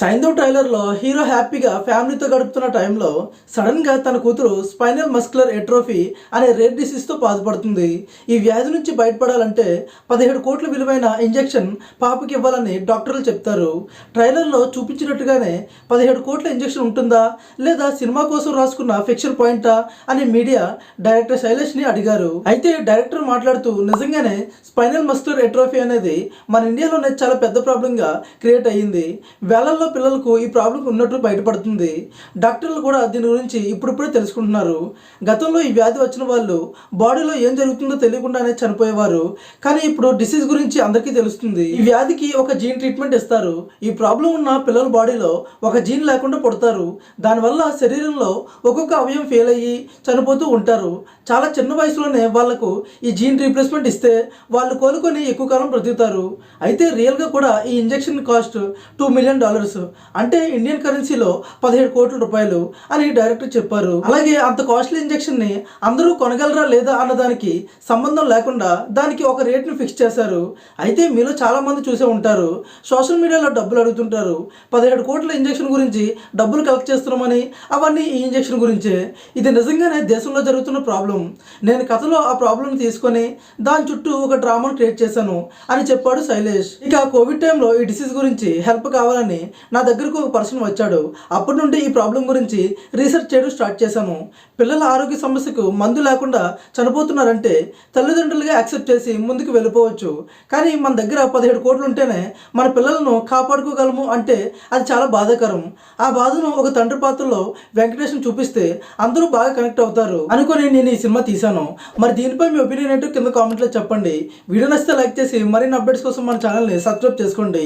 సైందో ట్రైలర్లో హీరో హ్యాపీగా ఫ్యామిలీతో గడుపుతున్న టైంలో సడన్గా తన కూతురు స్పైనల్ మస్కులర్ ఎట్రోఫీ అనే రేర్ డిసీజ్తో బాధపడుతుంది. ఈ వ్యాధి నుంచి బయటపడాలంటే పదిహేడు కోట్ల విలువైన ఇంజెక్షన్ పాపకి ఇవ్వాలని డాక్టర్లు చెప్తారు. ట్రైలర్లో చూపించినట్టుగానే పదిహేడు కోట్ల ఇంజెక్షన్ ఉంటుందా లేదా సినిమా కోసం రాసుకున్న ఫిక్షన్ పాయింటా అని మీడియా డైరెక్టర్ శైలేష్ని అడిగారు. అయితే డైరెక్టర్ మాట్లాడుతూ నిజంగానే స్పైనల్ మస్కులర్ ఎట్రోఫీ అనేది మన ఇండియాలోనే చాలా పెద్ద ప్రాబ్లంగా క్రియేట్ అయ్యింది. వేలల్లో పిల్లలకు ఈ ప్రాబ్లం ఉన్నట్లు బయటపడుతుంది. డాక్టర్లు కూడా దీని గురించి ఇప్పుడిప్పుడే తెలుసుకుంటున్నారు. గతంలో ఈ వ్యాధి వచ్చిన వాళ్ళు బాడీలో ఏం జరుగుతుందో తెలియకుండానే చనిపోయేవారు. కానీ ఇప్పుడు డిసీజ్ గురించి అందరికీ తెలుస్తుంది. ఈ వ్యాధికి ఒక జీన్ ట్రీట్మెంట్ ఇస్తారు. ఈ ప్రాబ్లం ఉన్న పిల్లల బాడీలో ఒక జీన్ లేకుండా పుడతారు. దానివల్ల శరీరంలో ఒక్కొక్క అవయవం ఫెయిల్ అయ్యి చనిపోతూ ఉంటారు. చాలా చిన్న వయసులోనే వాళ్ళకు ఈ జీన్ రీప్లేస్మెంట్ ఇస్తే వాళ్ళు కోలుకొని ఎక్కువ కాలం బ్రతుకుతారు. అయితే రియల్గా కూడా ఈ injection cost two million dollars. అంటే ఇండియన్ కరెన్సీలో పదిహేడు కోట్ల రూపాయలు అని డైరెక్టర్ చెప్పారు. అలాగే అంత కాస్ట్లీ ఇంజెక్షన్ని అందరూ కొనగలరా లేదా అన్నదానికి సంబంధం లేకుండా దానికి ఒక రేట్ని ఫిక్స్ చేశారు. అయితే మీలో చాలా మంది చూసే ఉంటారు. సోషల్ మీడియాలో డబ్బులు అడుగుతుంటారు. పదిహేడు కోట్ల ఇంజెక్షన్ గురించి డబ్బులు కలెక్ట్ చేస్తున్నామని అవన్నీ ఈ ఇంజెక్షన్ గురించే. ఇది నిజంగానే దేశంలో జరుగుతున్న ప్రాబ్లం. నేను కథలో ఆ ప్రాబ్లం తీసుకొని దాని చుట్టూ ఒక డ్రామాను క్రియేట్ చేశాను అని చెప్పాడు శైలేష్. ఇక కోవిడ్ టైంలో ఈ డిసీజ్ గురించి హెల్ప్ కావాలని నా దగ్గరకు ఒక పర్సన్ వచ్చాడు. అప్పటి నుండి ఈ ప్రాబ్లం గురించి రీసెర్చ్ చేయడం స్టార్ట్ చేశాను. పిల్లల ఆరోగ్య సమస్యకు మందు లేకుండా చనిపోతున్నారంటే తల్లిదండ్రులుగా యాక్సెప్ట్ చేసి ముందుకు వెళ్ళిపోవచ్చు. కానీ మన దగ్గర పదిహేడు కోట్లు ఉంటేనే మన పిల్లలను కాపాడుకోగలము అంటే అది చాలా బాధాకరం. ఆ బాధను ఒక తండ్రి పాత్రలో వెంకటేష్ని చూపిస్తే అందరూ బాగా కనెక్ట్ అవుతారు. అనుకొని నేను ఈ సినిమా తీశాను. మరి దీనిపై మీ ఒపీనియన్ ఏంటో కింద కామెంట్లో చెప్పండి. వీడియో నచ్చితే లైక్ చేసి మరిన్ని అప్డేట్స్ కోసం మన ఛానల్ని సబ్స్క్రైబ్ చేసుకోండి.